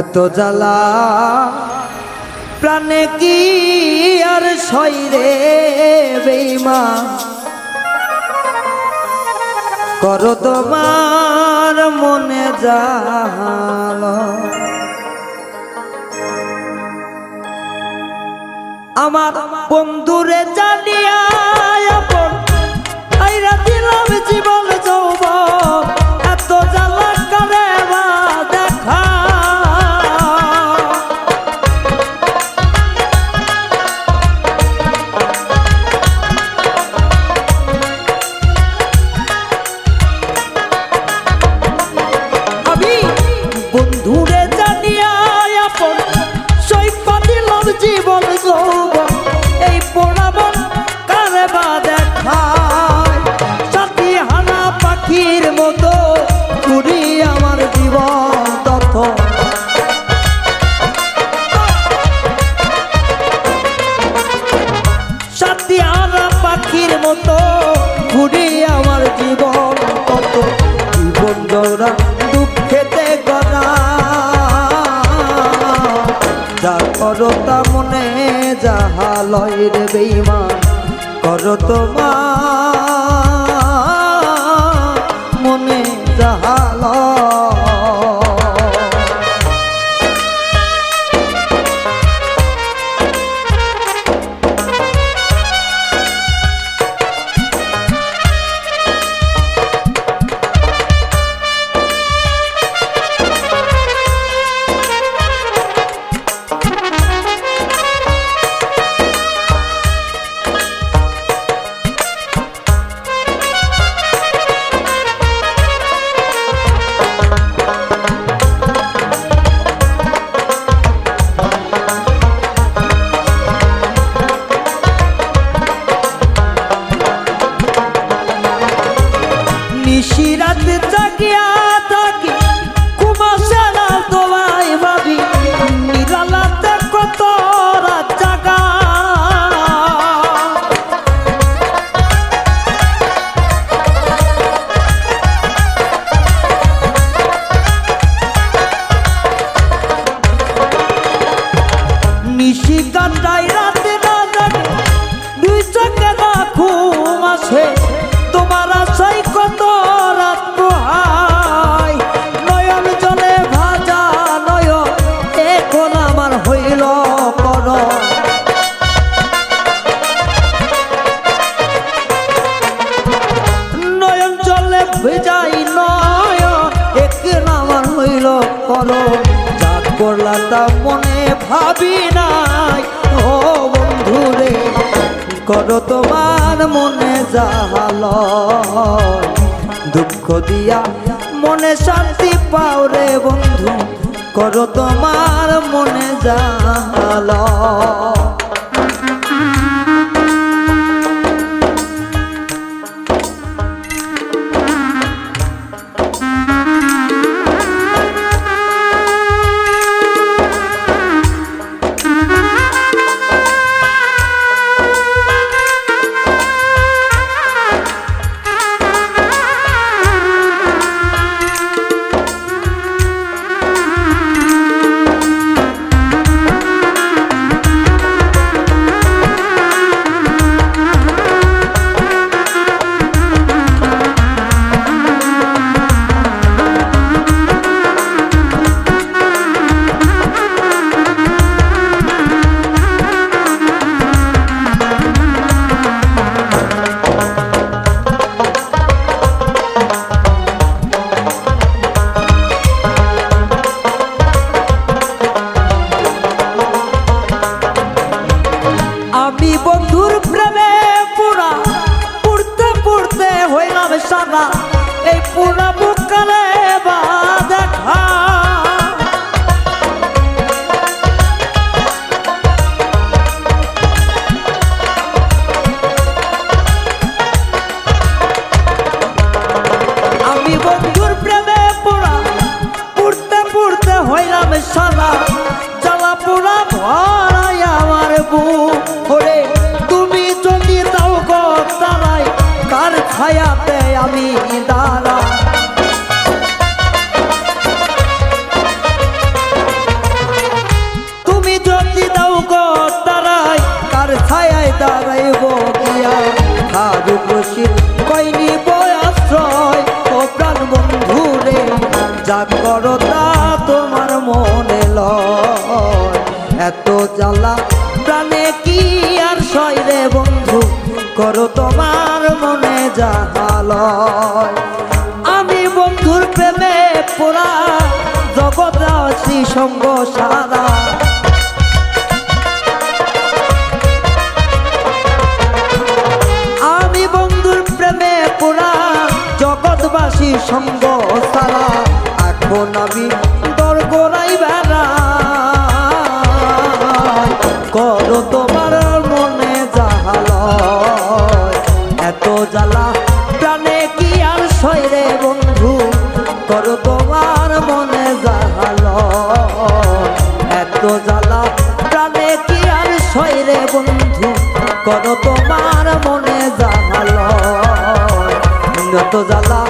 এত জ্বালা প্রাণে কি আর সইরে বেমা করো তোমার মনে জাল। আমার বন্ধুরে জানিয়া যাহা লয় রে বেইমান করো তোমার নিশিরাত জাগিয়া হইল কর। নয়ন জলে ভেজাই নয়ন এখন আমার হইল কর। যা করলা তা মনে ভাবি নাই, ও বন্ধুরে করো তোমার মনে জাহাল? দুঃখ দিয়া মনে শান্তি পাও রে বন্ধু। করো তোমার মনে জাহাল হইলাম এই পুরা বুকালে বা যা করো তা তোমার মনে লয়। এত জ্বালা প্রাণে কি আর সয় রে বন্ধু? করো তোমার মনে যাহালয় আমি বন্ধুর প্রেমে পোড়া জগৎ সঙ্গ সারা। আমি বন্ধুর প্রেমে পোড়া জগৎবাসী সঙ্গ এখন দর গোড়াই বেড়া। তোমার মনে জাহালয়। এত জ্বালা প্রাণে কি আর সয়রে বন্ধু? করো তোমার মনে জাহালয়। এত জ্বালা প্রাণে কি আর সয়রে বন্ধু? করো তোমার মনে জাহালয়। যত জ্বালা